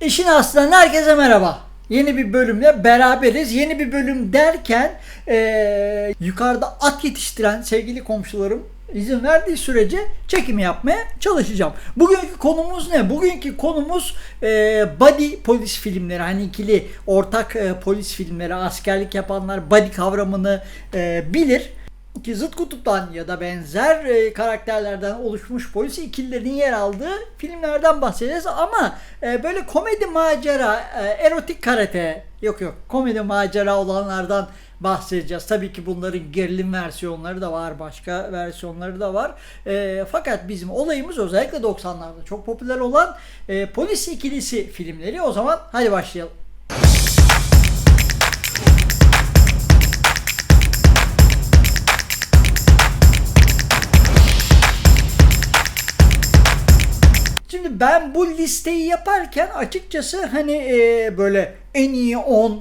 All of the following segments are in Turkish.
İşin aslından herkese merhaba. Yeni bir bölümle beraberiz. Yeni bir bölüm derken eee, yukarıda at yetiştiren sevgili komşularım izin verdiği sürece çekim yapmaya çalışacağım. Bugünkü konumuz ne? Bugünkü konumuz eee body polis filmleri. Hani ikili ortak eee, polis filmleri. Askerlik yapanlar body kavramını eee, bilir ki zıt kutuptan ya da benzer e, karakterlerden oluşmuş polis ikililerin yer aldığı filmlerden bahsedeceğiz ama e, böyle komedi macera, e, erotik karate yok yok komedi macera olanlardan bahsedeceğiz. Tabii ki bunların gerilim versiyonları da var, başka versiyonları da var. E, fakat bizim olayımız özellikle 90'larda çok popüler olan e, polis ikilisi filmleri. O zaman hadi başlayalım. Şimdi ben bu listeyi yaparken açıkçası hani e, böyle en iyi 10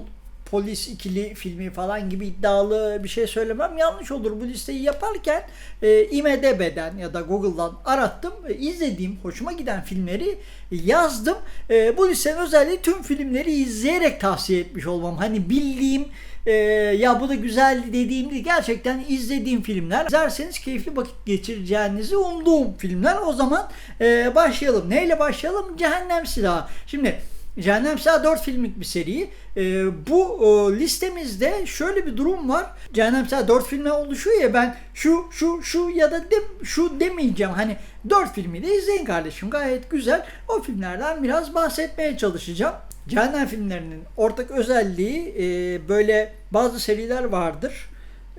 polis ikili filmi falan gibi iddialı bir şey söylemem yanlış olur. Bu listeyi yaparken e, IMDB'den ya da Google'dan arattım. E, izlediğim, hoşuma giden filmleri yazdım. E, bu listenin özelliği tüm filmleri izleyerek tavsiye etmiş olmam. Hani bildiğim e, ya bu da güzel dediğim değil. Gerçekten izlediğim filmler. İzlerseniz keyifli vakit geçireceğinizi umduğum filmler. O zaman e, başlayalım. Neyle başlayalım? Cehennem Silahı. Şimdi Cehennem Silahı 4 filmlik bir seri. E, bu e, listemizde şöyle bir durum var. Cehennem Silahı 4 filmden oluşuyor ya ben şu şu şu ya da de, şu demeyeceğim. Hani 4 filmi de izleyin kardeşim. Gayet güzel. O filmlerden biraz bahsetmeye çalışacağım. Cehennem filmlerinin ortak özelliği e, böyle bazı seriler vardır.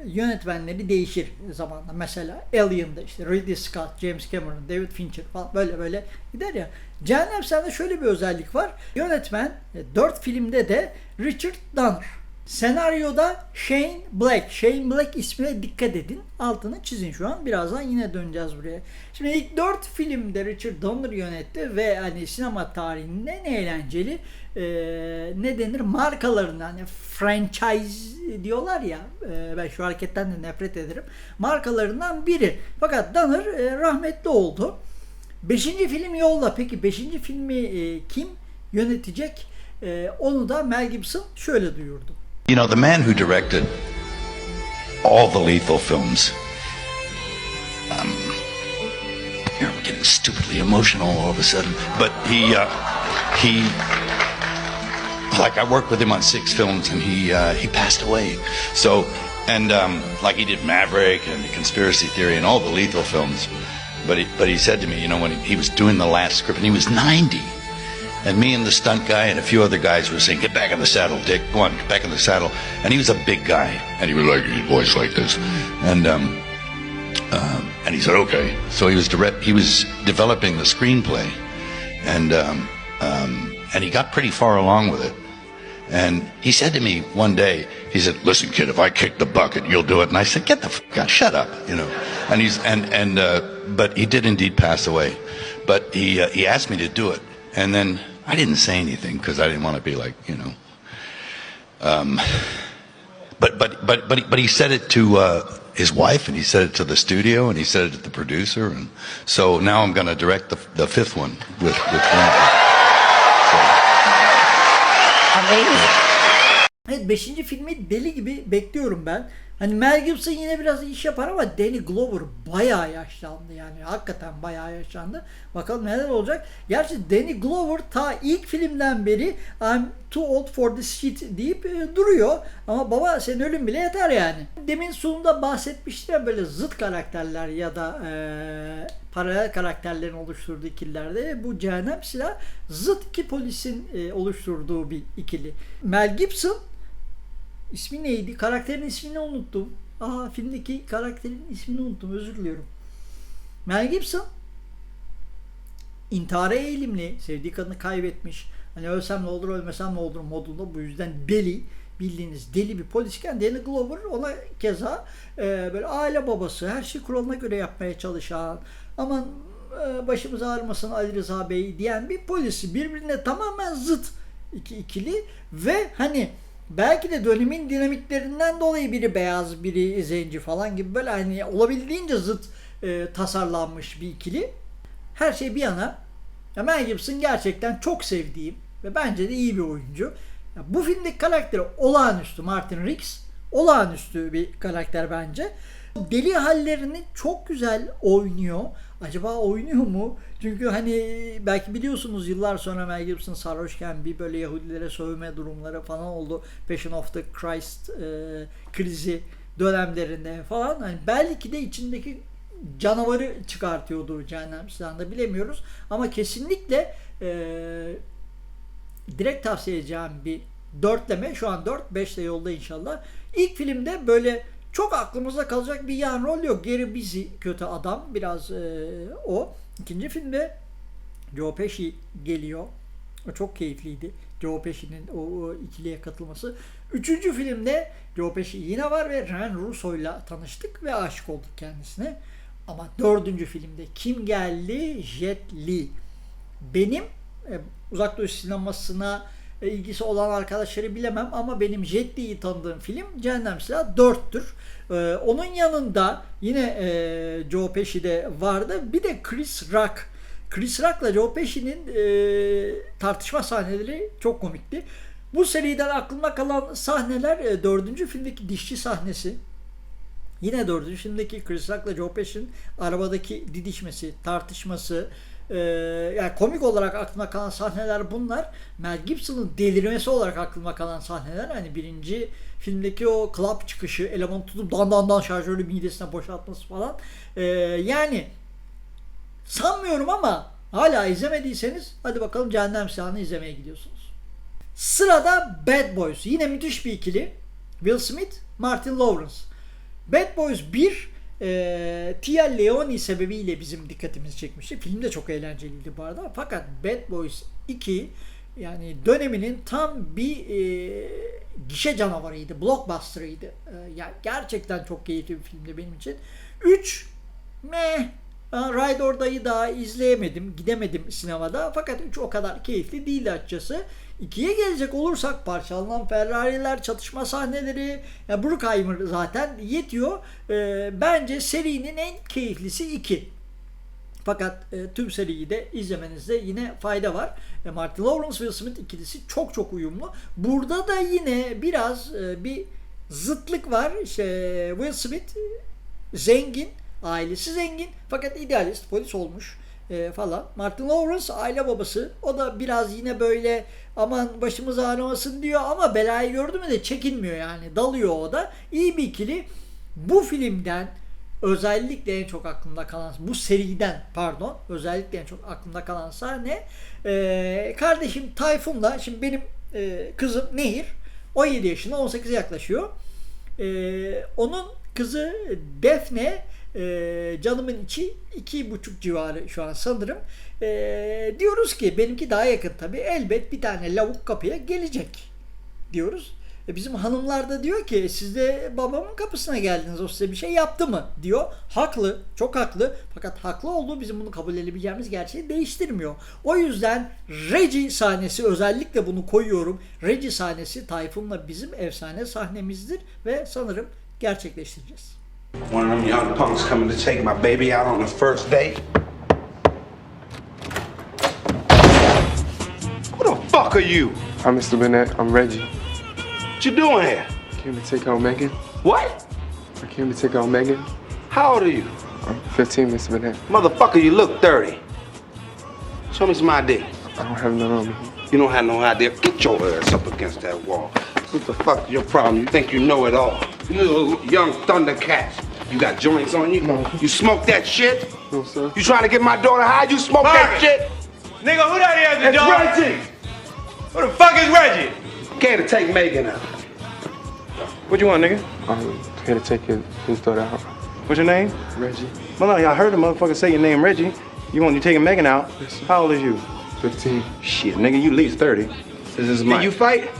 Yönetmenleri değişir zamanla. Mesela Alien'da işte Ridley Scott, James Cameron, David Fincher falan böyle böyle gider ya. Cehennem Silahı'nda şöyle bir özellik var. Yönetmen 4 filmde de Richard Donner. Senaryoda Shane Black. Shane Black ismine dikkat edin. Altını çizin şu an. Birazdan yine döneceğiz buraya. Şimdi ilk 4 filmde Richard Donner yönetti ve hani sinema tarihinin en eğlenceli e, ne denir markalarından hani franchise diyorlar ya e, ben şu hareketten de nefret ederim. Markalarından biri. Fakat Donner e, rahmetli oldu. Beşinci film yolda. Peki beşinci filmi e, kim yönetecek? E, onu da Mel Gibson şöyle duyurdu. You know, the man who directed all the lethal films. Um, here I'm getting stupidly emotional all of a sudden, but he, uh, he, like I worked with him on six films, and he uh, he passed away. So, and um, like he did Maverick and the Conspiracy Theory and all the lethal films. But he, but he said to me, you know, when he, he was doing the last script, and he was 90. And me and the stunt guy and a few other guys were saying, "Get back in the saddle, Dick. Go on, get back in the saddle." And he was a big guy, and he was like his voice like this, and um, um, and he said, "Okay." So he was direct. He was developing the screenplay, and um, um, and he got pretty far along with it. And he said to me one day, he said, "Listen, kid, if I kick the bucket, you'll do it." And I said, "Get the fuck out, shut up," you know. And he's and and uh, but he did indeed pass away, but he uh, he asked me to do it, and then I didn't say anything because I didn't want to be like you know. Um, but but but but but he said it to uh, his wife, and he said it to the studio, and he said it to the producer, and so now I'm going to direct the the fifth one with with. Amazing. Evet 5. filmi deli gibi bekliyorum ben. Hani Mel Gibson yine biraz iş yapar ama Danny Glover bayağı yaşlandı yani. Hakikaten bayağı yaşlandı. Bakalım neler olacak. Gerçi Danny Glover ta ilk filmden beri I'm too old for this shit deyip e, duruyor. Ama baba senin ölüm bile yeter yani. Demin sunumda bahsetmiştim ya böyle zıt karakterler ya da e, paralel karakterlerin oluşturduğu ikililerde bu cehennem silah zıt iki polisin e, oluşturduğu bir ikili. Mel Gibson İsmi neydi? Karakterin ismini unuttum. Aa filmdeki karakterin ismini unuttum. Özür diliyorum. Mel Gibson intihara eğilimli. Sevdiği kadını kaybetmiş. Hani ölsem ne olur ölmesem ne olur modunda. Bu yüzden deli. Bildiğiniz deli bir polisken Danny Glover ona keza e, böyle aile babası her şey kuralına göre yapmaya çalışan aman e, başımız ağrımasın Ali Rıza Bey diyen bir polisi birbirine tamamen zıt iki ikili ve hani belki de dönemin dinamiklerinden dolayı biri beyaz biri zenci falan gibi böyle hani olabildiğince zıt e, tasarlanmış bir ikili. Her şey bir yana ya Mel Gibson gerçekten çok sevdiğim Ve bence de iyi bir oyuncu. Ya bu filmdeki karakteri olağanüstü Martin Riggs. Olağanüstü bir karakter bence. Deli hallerini çok güzel oynuyor. Acaba oynuyor mu? Çünkü hani belki biliyorsunuz yıllar sonra Mel Gibson sarhoşken bir böyle Yahudilere sövme durumları falan oldu. Passion of the Christ e, krizi dönemlerinde falan. Hani belki de içindeki canavarı çıkartıyordu Cehennem Silahı'nda bilemiyoruz. Ama kesinlikle e, direkt tavsiye edeceğim bir dörtleme. Şu an 4, 5 de yolda inşallah. İlk filmde böyle çok aklımızda kalacak bir yan rol yok. Geri bizi kötü adam biraz e, o. İkinci filmde Joe Pesci geliyor. O çok keyifliydi. Joe Pesci'nin o, o ikiliye katılması. Üçüncü filmde Joe Pesci yine var ve Ren Russo'yla tanıştık ve aşık olduk kendisine. Ama dördüncü filmde kim geldi? Jet Li. Benim e, uzak doğu sinemasına ilgisi olan arkadaşları bilemem ama benim Jet Li'yi tanıdığım film Cehennem Silahı 4'tür. E, onun yanında yine e, Joe Pesci de vardı. Bir de Chris Rock. Chris Rock'la Joe Pesci'nin e, tartışma sahneleri çok komikti. Bu seriden aklımda kalan sahneler e, dördüncü filmdeki dişçi sahnesi. Yine dördüncü filmdeki Chris Rock'la Joe Pesci'nin arabadaki didişmesi, tartışması, e, yani komik olarak aklıma kalan sahneler bunlar. Mel Gibson'ın delirmesi olarak aklıma kalan sahneler. Hani birinci filmdeki o club çıkışı, eleman tutup dan dan dan şarjörü midesine boşaltması falan. E, yani sanmıyorum ama hala izlemediyseniz hadi bakalım Cehennem Silahı'nı izlemeye gidiyorsunuz. Sırada Bad Boys. Yine müthiş bir ikili. Will Smith, Martin Lawrence. Bad Boys 1 e, Tia Leoni sebebiyle bizim dikkatimizi çekmişti. Film de çok eğlenceliydi bu arada. Fakat Bad Boys 2 yani döneminin tam bir e, gişe canavarıydı. Blockbuster'ıydı. E, yani gerçekten çok keyifli bir filmdi benim için. 3 meh Ride or Die'yi daha izleyemedim. Gidemedim sinemada. Fakat 3 o kadar keyifli değildi açıkçası. 2'ye gelecek olursak parçalanan Ferrari'ler, çatışma sahneleri, ya Bruckheimer zaten yetiyor. Ee, bence serinin en keyiflisi 2. Fakat e, tüm seriyi de izlemenizde yine fayda var. E, Martin Lawrence Will Smith ikilisi çok çok uyumlu. Burada da yine biraz e, bir zıtlık var. İşte Will Smith zengin, ailesi zengin fakat idealist polis olmuş e, falan. Martin Lawrence aile babası. O da biraz yine böyle aman başımız ağrımasın diyor ama belayı gördü mü de çekinmiyor yani. Dalıyor o da. İyi bir ikili. Bu filmden özellikle en çok aklımda kalan bu seriden pardon özellikle en çok aklımda kalan sahne e, kardeşim Tayfun'la şimdi benim e, kızım Nehir 17 yaşında 18'e yaklaşıyor. E, onun kızı Defne e, canımın içi iki buçuk civarı şu an sanırım. E, diyoruz ki benimki daha yakın tabii. Elbet bir tane lavuk kapıya gelecek diyoruz. E, bizim hanımlar da diyor ki siz de babamın kapısına geldiniz o size bir şey yaptı mı diyor. Haklı çok haklı fakat haklı olduğu bizim bunu kabul edebileceğimiz gerçeği değiştirmiyor. O yüzden Regi sahnesi özellikle bunu koyuyorum. Regi sahnesi Tayfun'la bizim efsane sahnemizdir ve sanırım gerçekleştireceğiz. One of them young punks coming to take my baby out on the first date. Who the fuck are you? I'm Mr. Burnett. I'm Reggie. What you doing here? Came to take out Megan. What? I came to take out Megan. How old are you? I'm 15, Mr. Burnett. Motherfucker, you look 30. Show me some ID. I don't have none on me. You don't have no idea. Get your ass up against that wall. What the fuck is your problem? You think you know it all? You little young thundercats. You got joints on you? No. You smoke that shit? No, sir. You trying to get my daughter high? You smoke that shit? Nigga, who that is, the It's dog? Reggie! Who the fuck is Reggie? Came to take Megan out. What you want, nigga? I'm here to take his, his daughter out. What's your name? Reggie, Well, no, y'all heard the motherfucker say your name, Reggie. You want you taking Megan out? Yes, sir. How old is you? 15. Shit, nigga, you at least 30. This is Can Mike. you fight?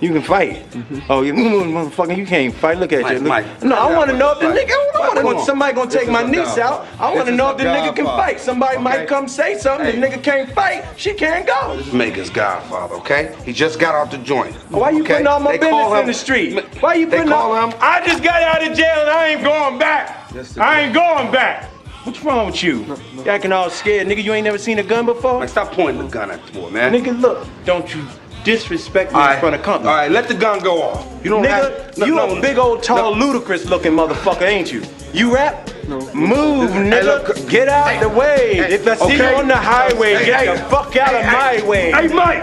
You can fight. Mm-hmm. Oh, you motherfucker, you can't fight. Look at Mike, you. Look. Mike. No, I want to know if the Mike. nigga. I want come to. on. Somebody gonna This take my niece out. I want to know if the nigga can fight. Somebody Okay. might come say something. Hey. The nigga can't fight. She can't go. This is Megan's godfather, okay? He just got off the joint. Why you okay? putting all my They business in the street? Why you putting all? him. I just got out of jail and I ain't going back. I ain't going back. What's wrong with you? You acting all scared, nigga. You ain't never seen a gun before? Man, stop pointing the gun at the boy, man. Nigga, look. Don't you disrespect me all in front of company. all right, let the gun go off. You don't have. Nigga, you a big old tall ludicrous looking motherfucker, ain't you? You rap? No. Move, Hey, nigga. look, get out hey, the way. hey, if I see okay. you on the highway, Hey, get hey, the fuck out hey, of hey, my way. Hey, Mike.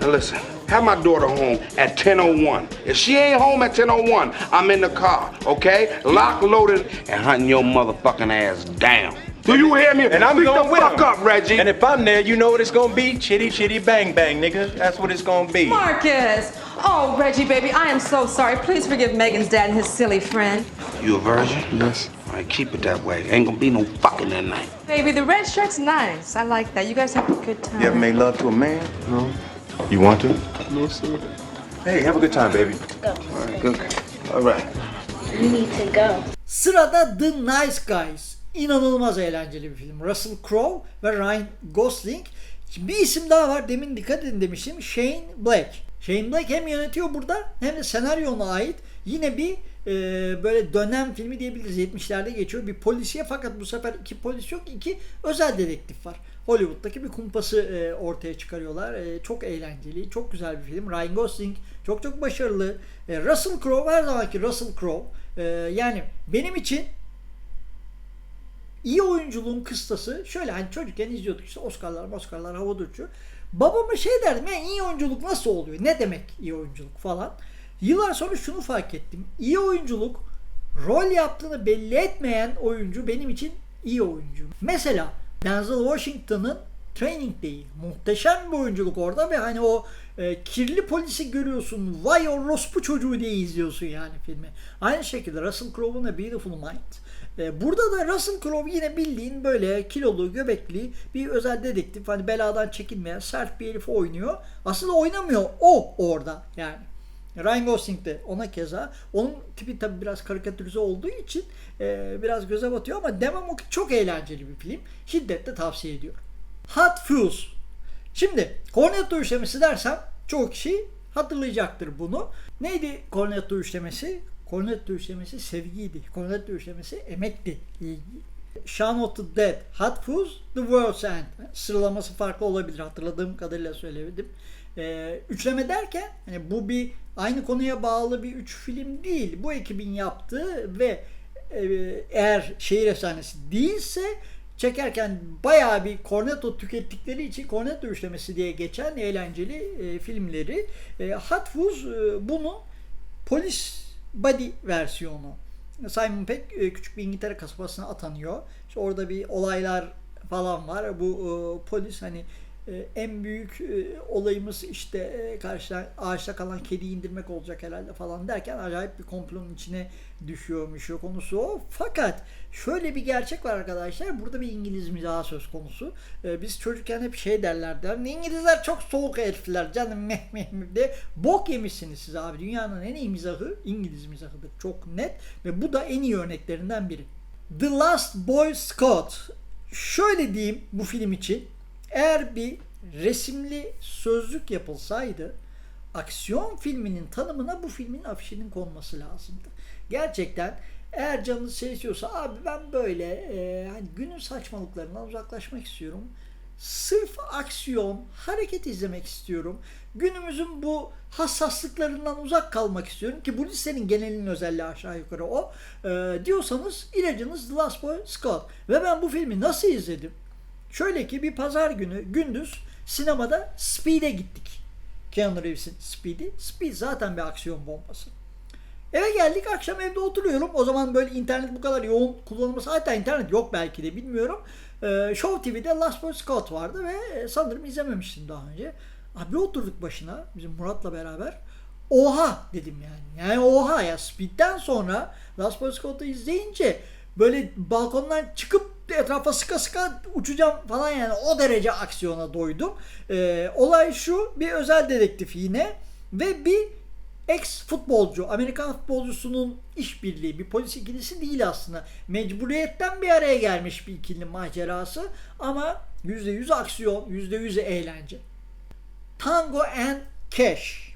Now listen, have my daughter home at 10:01. If she ain't home at 10:01, I'm in the car, okay? Lock, loaded, and hunting your motherfucking ass down. Do you hear me? And I'm Speak going the with fuck him. up, Reggie. And if I'm there, you know what it's gonna be? Chitty chitty bang bang, nigga. That's what it's gonna be. Marcus! Oh, Reggie, baby, I am so sorry. Please forgive Megan's dad and his silly friend. you a virgin? Yes. All right, keep it that way. Ain't gonna be no fucking that night. Baby, the red shirt's nice. I like that. You guys have a good time. You ever made love to a man? No. You want to? No, sir. Hey, have a good time, baby. Go. All right, good. All right. You need to go. Sırada The Nice Guys. İnanılmaz eğlenceli bir film. Russell Crowe ve Ryan Gosling. Bir isim daha var. Demin dikkat edin demiştim. Shane Black. Shane Black hem yönetiyor burada hem de senaryona ait yine bir e, böyle dönem filmi diyebiliriz. 70'lerde geçiyor. Bir polisiye fakat bu sefer iki polis yok. iki özel dedektif var. Hollywood'daki bir kumpası e, ortaya çıkarıyorlar. E, çok eğlenceli, çok güzel bir film. Ryan Gosling çok çok başarılı. E, Russell Crowe her zamanki Russell Crowe. E, yani benim için iyi oyunculuğun kıstası şöyle hani çocukken izliyorduk işte Oscar'lar Oscar'lar havada uçuyor. Babama şey derdim ya iyi oyunculuk nasıl oluyor? Ne demek iyi oyunculuk falan. Yıllar sonra şunu fark ettim. İyi oyunculuk rol yaptığını belli etmeyen oyuncu benim için iyi oyuncu. Mesela Denzel Washington'ın Training Day muhteşem bir oyunculuk orada ve hani o e, kirli polisi görüyorsun vay orospu çocuğu diye izliyorsun yani filmi. Aynı şekilde Russell Crowe'un A Beautiful Mind. E, burada da Russell Crowe yine bildiğin böyle kilolu, göbekli bir özel dedektif. Hani beladan çekinmeyen sert bir herif oynuyor. Aslında oynamıyor o orada yani. Ryan Gosling de ona keza. Onun tipi tabi biraz karikatürize olduğu için e, biraz göze batıyor ama demem o ki çok eğlenceli bir film. Şiddetle tavsiye ediyorum. Hot Fuzz. Şimdi kornetto üçlemesi dersem çoğu kişi hatırlayacaktır bunu. Neydi kornetto üçlemesi? Kornetto üçlemesi sevgiydi. Kornetto üçlemesi emekti. Shaun of the Dead, Hot Fuzz, The World's End. Sıralaması farklı olabilir. Hatırladığım kadarıyla söyledim. Ee, üçleme derken hani bu bir aynı konuya bağlı bir üç film değil. Bu ekibin yaptığı ve e, eğer şehir efsanesi değilse çekerken bayağı bir kornetto tükettikleri için kornetto üçlemesi diye geçen eğlenceli e, filmleri. E, Hot Fuzz e, bunun polis body versiyonu. Simon Peck e, küçük bir İngiltere kasabasına atanıyor. İşte orada bir olaylar falan var. Bu e, polis hani en büyük e, olayımız işte e, karşıdan ağaçta kalan kediyi indirmek olacak herhalde falan derken acayip bir komplonun içine düşüyormuş konusu o. Fakat şöyle bir gerçek var arkadaşlar. Burada bir İngiliz mizahı söz konusu. E, biz çocukken hep şey derlerdi. "Hani İngilizler çok soğuk herifler canım meh meh meh diye. Bok yemişsiniz siz abi. Dünyanın en iyi mizahı İngiliz mizahıdır. Çok net. Ve bu da en iyi örneklerinden biri. The Last Boy Scout. Şöyle diyeyim bu film için. Eğer bir resimli sözlük yapılsaydı aksiyon filminin tanımına bu filmin afişinin konması lazımdı. Gerçekten eğer canınız şey istiyorsa abi ben böyle e, hani günün saçmalıklarından uzaklaşmak istiyorum. Sırf aksiyon, hareket izlemek istiyorum. Günümüzün bu hassaslıklarından uzak kalmak istiyorum ki bu listenin genelinin özelliği aşağı yukarı o. E, diyorsanız ilacınız The Last Boy Scout. Ve ben bu filmi nasıl izledim? Şöyle ki bir pazar günü gündüz sinemada Speed'e gittik. Keanu Reeves'in Speed'i. Speed zaten bir aksiyon bombası. Eve geldik akşam evde oturuyorum. O zaman böyle internet bu kadar yoğun kullanılması hatta internet yok belki de bilmiyorum. Ee, Show TV'de Last Boy Scout vardı ve sanırım izlememiştim daha önce. Abi oturduk başına bizim Murat'la beraber. Oha dedim yani. Yani oha ya Speed'den sonra Last Boy Scout'u izleyince böyle balkondan çıkıp etrafa sıka sıka uçacağım falan yani o derece aksiyona doydum. Ee, olay şu bir özel dedektif yine ve bir ex futbolcu Amerikan futbolcusunun işbirliği bir polis ikilisi değil aslında. Mecburiyetten bir araya gelmiş bir ikili macerası ama %100 aksiyon, %100 eğlence. Tango and Cash.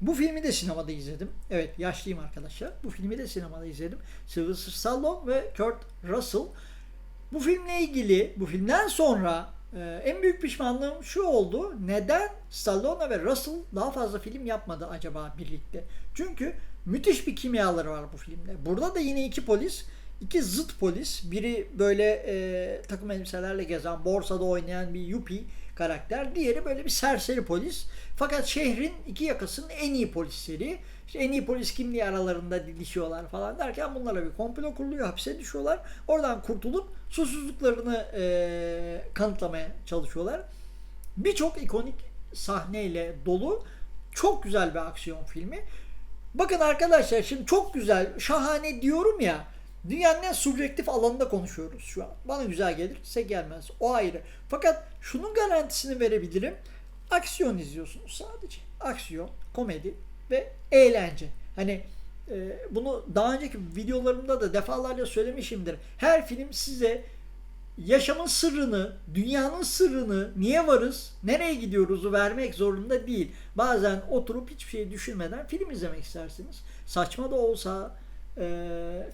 Bu filmi de sinemada izledim. Evet yaşlıyım arkadaşlar. Bu filmi de sinemada izledim. Sylvester Stallone ve Kurt Russell. Bu filmle ilgili bu filmden sonra e, en büyük pişmanlığım şu oldu. Neden Stallone ve Russell daha fazla film yapmadı acaba birlikte? Çünkü müthiş bir kimyaları var bu filmde. Burada da yine iki polis, iki zıt polis. Biri böyle e, takım elbiselerle gezen, borsada oynayan bir yuppie karakter. Diğeri böyle bir serseri polis. Fakat şehrin iki yakasının en iyi polisleri. İşte en iyi polis kimliği aralarında didişiyorlar falan derken bunlara bir komplo kuruluyor, hapse düşüyorlar. Oradan kurtulup susuzluklarını e, kanıtlamaya çalışıyorlar. Birçok ikonik sahneyle dolu çok güzel bir aksiyon filmi. Bakın arkadaşlar şimdi çok güzel, şahane diyorum ya. Dünyanın en subjektif alanında konuşuyoruz şu an. Bana güzel gelir, size gelmez. O ayrı. Fakat şunun garantisini verebilirim. Aksiyon izliyorsunuz sadece. Aksiyon, komedi ve eğlence. Hani e, bunu daha önceki videolarımda da defalarca söylemişimdir. Her film size yaşamın sırrını, dünyanın sırrını, niye varız, nereye gidiyoruzu vermek zorunda değil. Bazen oturup hiçbir şey düşünmeden film izlemek istersiniz. Saçma da olsa, e,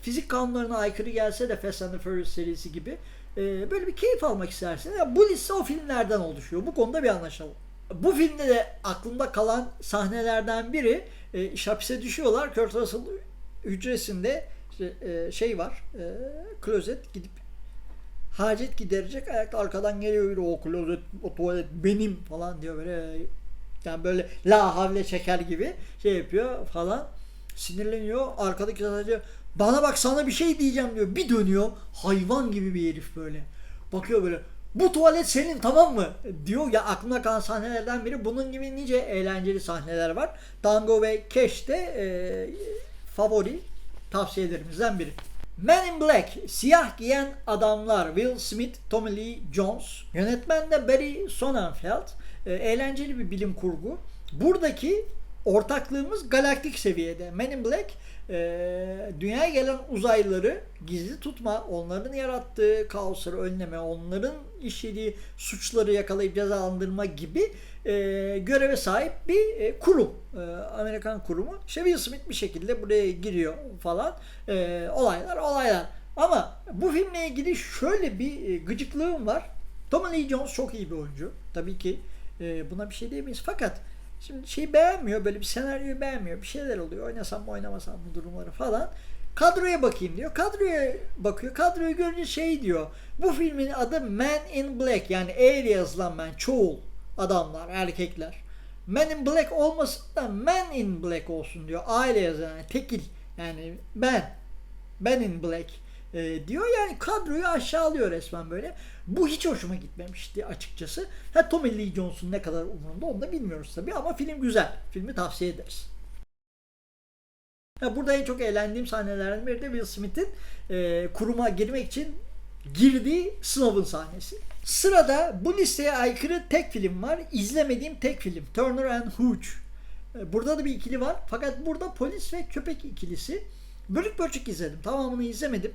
fizik kanunlarına aykırı gelse de Fast and the Furious serisi gibi e, böyle bir keyif almak istersiniz. Ya bu liste o filmlerden oluşuyor. Bu konuda bir anlaşalım. Bu filmde de aklımda kalan sahnelerden biri e, iş hapise düşüyorlar. Kurt Russell hücresinde işte, e, şey var, e, klozet gidip hacet giderecek. Ayakta arkadan geliyor böyle o klozet o tuvalet benim falan diyor. Böyle yani böyle la havle çeker gibi şey yapıyor falan. Sinirleniyor. Arkadaki sadece bana bak sana bir şey diyeceğim diyor. Bir dönüyor. Hayvan gibi bir herif böyle. Bakıyor böyle bu tuvalet senin tamam mı diyor ya aklımda kalan sahnelerden biri bunun gibi nice eğlenceli sahneler var Tango ve Cash de e, favori tavsiyelerimizden biri. Men in Black, siyah giyen adamlar Will Smith, Tommy Lee Jones. Yönetmen de Barry Sonnenfeld. E, eğlenceli bir bilim kurgu. Buradaki ortaklığımız galaktik seviyede. Men in Black e, dünyaya gelen uzaylıları gizli tutma, onların yarattığı kaosları önleme, onların işlediği suçları yakalayıp cezalandırma gibi e, göreve sahip bir e, kurum. E, Amerikan kurumu. İşte Will Smith bir şekilde buraya giriyor falan. E, olaylar olaylar. Ama bu filmle ilgili şöyle bir e, gıcıklığım var. Tommy Lee Jones çok iyi bir oyuncu. Tabii ki e, buna bir şey diyemeyiz. Fakat şimdi şeyi beğenmiyor. Böyle bir senaryoyu beğenmiyor. Bir şeyler oluyor. Oynasam mı oynamasam mı durumları falan. Kadroya bakayım diyor. Kadroya bakıyor. Kadroyu görünce şey diyor. Bu filmin adı Man in Black. Yani E yazılan man. Çoğul. Adamlar, erkekler. Man in Black olmasın da Man in Black olsun diyor. A ile yazılan. Yani tekil. Yani ben. Ben in Black e, diyor. Yani kadroyu aşağılıyor resmen böyle. Bu hiç hoşuma gitmemişti açıkçası. Ha Tommy Lee Jones'un ne kadar umurunda onu da bilmiyoruz tabii ama film güzel. Filmi tavsiye ederiz. Ha, burada en çok eğlendiğim sahnelerden biri de Will Smith'in e, kuruma girmek için girdiği sınavın sahnesi. Sırada bu listeye aykırı tek film var. İzlemediğim tek film. Turner and Hooch. E, Burada da bir ikili var. Fakat burada polis ve köpek ikilisi. Bölük bölçük izledim. Tamamını izlemedim.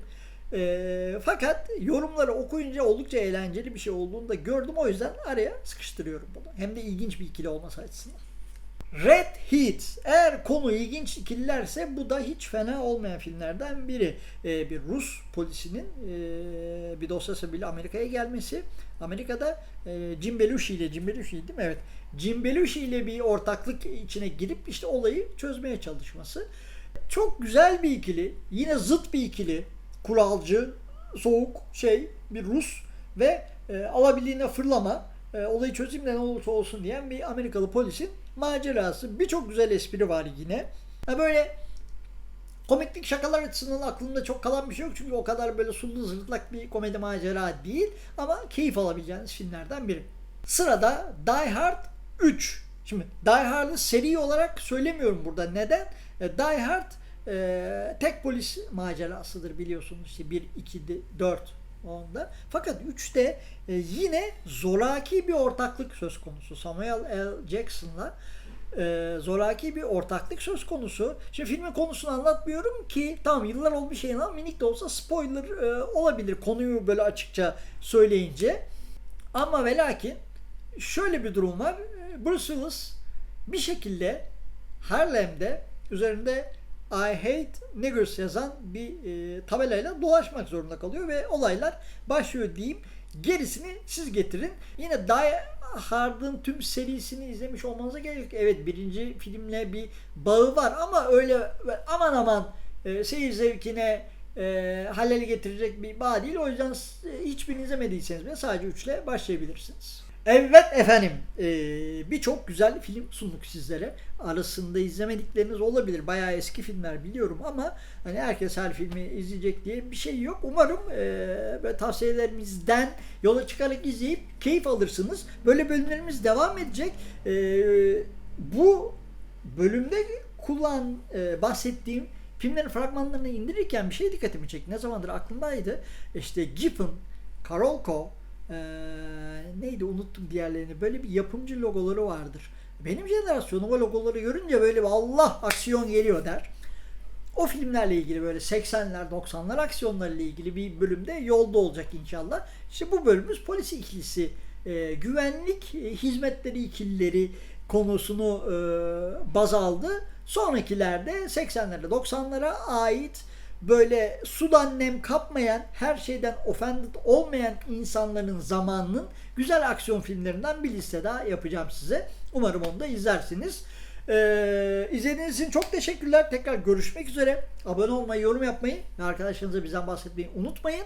E, fakat yorumları okuyunca oldukça eğlenceli bir şey olduğunu da gördüm. O yüzden araya sıkıştırıyorum bunu. Hem de ilginç bir ikili olması açısından. Red Heat. Eğer konu ilginç ikililerse bu da hiç fena olmayan filmlerden biri. Ee, bir Rus polisinin e, bir dosyası bile Amerika'ya gelmesi. Amerika'da e, Jim Belushi ile Jim Belushi değil mi? Evet. Jim Belushi ile bir ortaklık içine girip işte olayı çözmeye çalışması. Çok güzel bir ikili. Yine zıt bir ikili. Kuralcı, soğuk şey bir Rus ve e, alabildiğine fırlama e, olayı çözeyim de ne olursa olsun diyen bir Amerikalı polisin macerası. Birçok güzel espri var yine. Ha böyle komiklik şakalar açısından aklımda çok kalan bir şey yok. Çünkü o kadar böyle sulu zırtlak bir komedi macera değil. Ama keyif alabileceğiniz filmlerden biri. Sırada Die Hard 3. Şimdi Die Hard'ı seri olarak söylemiyorum burada. Neden? E, Die Hard e, tek polis macerasıdır biliyorsunuz. İşte 1, 2, 4 onda. Fakat 3'te e, yine zoraki bir ortaklık söz konusu. Samuel L. Jackson'la e, zoraki bir ortaklık söz konusu. Şimdi filmin konusunu anlatmıyorum ki tamam yıllar olmuş şeyin ama minik de olsa spoiler e, olabilir konuyu böyle açıkça söyleyince. Ama ve lakin şöyle bir durum var. Bruce Willis bir şekilde Harlem'de üzerinde I hate niggers yazan bir e, tabelayla dolaşmak zorunda kalıyor ve olaylar başlıyor diyeyim. Gerisini siz getirin. Yine Die Hard'ın tüm serisini izlemiş olmanıza gerek. Evet birinci filmle bir bağı var ama öyle aman aman e, seyir zevkine e, halel getirecek bir bağ değil. O yüzden hiçbirini izlemediyseniz bile sadece 3 ile başlayabilirsiniz. Evet efendim e, birçok güzel film sunduk sizlere. Arasında izlemedikleriniz olabilir. Bayağı eski filmler biliyorum ama hani herkes her filmi izleyecek diye bir şey yok. Umarım e, tavsiyelerimizden yola çıkarak izleyip keyif alırsınız. Böyle bölümlerimiz devam edecek. E, bu bölümde kullan e, bahsettiğim filmlerin fragmanlarını indirirken bir şey dikkatimi çekti. Ne zamandır aklımdaydı. İşte Giffen, Karolko, e, neydi unuttum diğerlerini. Böyle bir yapımcı logoları vardır. Benim jenerasyonum o logoları görünce böyle bir Allah aksiyon geliyor der. O filmlerle ilgili böyle 80'ler 90'lar aksiyonlarıyla ilgili bir bölümde yolda olacak inşallah. İşte bu bölümümüz polis ikilisi, e, güvenlik e, hizmetleri ikilileri konusunu e, baz aldı. Sonrakilerde 80'lere 90'lara ait böyle sudan nem kapmayan, her şeyden offended olmayan insanların zamanının güzel aksiyon filmlerinden bir liste daha yapacağım size. Umarım onu da izlersiniz. Ee, izlediğiniz için çok teşekkürler. Tekrar görüşmek üzere. Abone olmayı, yorum yapmayı ve arkadaşlarınıza bizden bahsetmeyi unutmayın.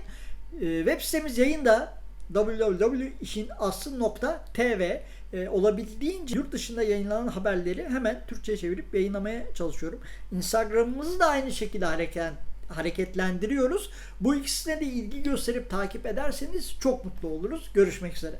Ee, web sitemiz yayında www.işinaslı.tv e, olabildiğince yurt dışında yayınlanan haberleri hemen Türkçe'ye çevirip yayınlamaya çalışıyorum. Instagram'ımızı da aynı şekilde hareket hareketlendiriyoruz. Bu ikisine de ilgi gösterip takip ederseniz çok mutlu oluruz. Görüşmek üzere.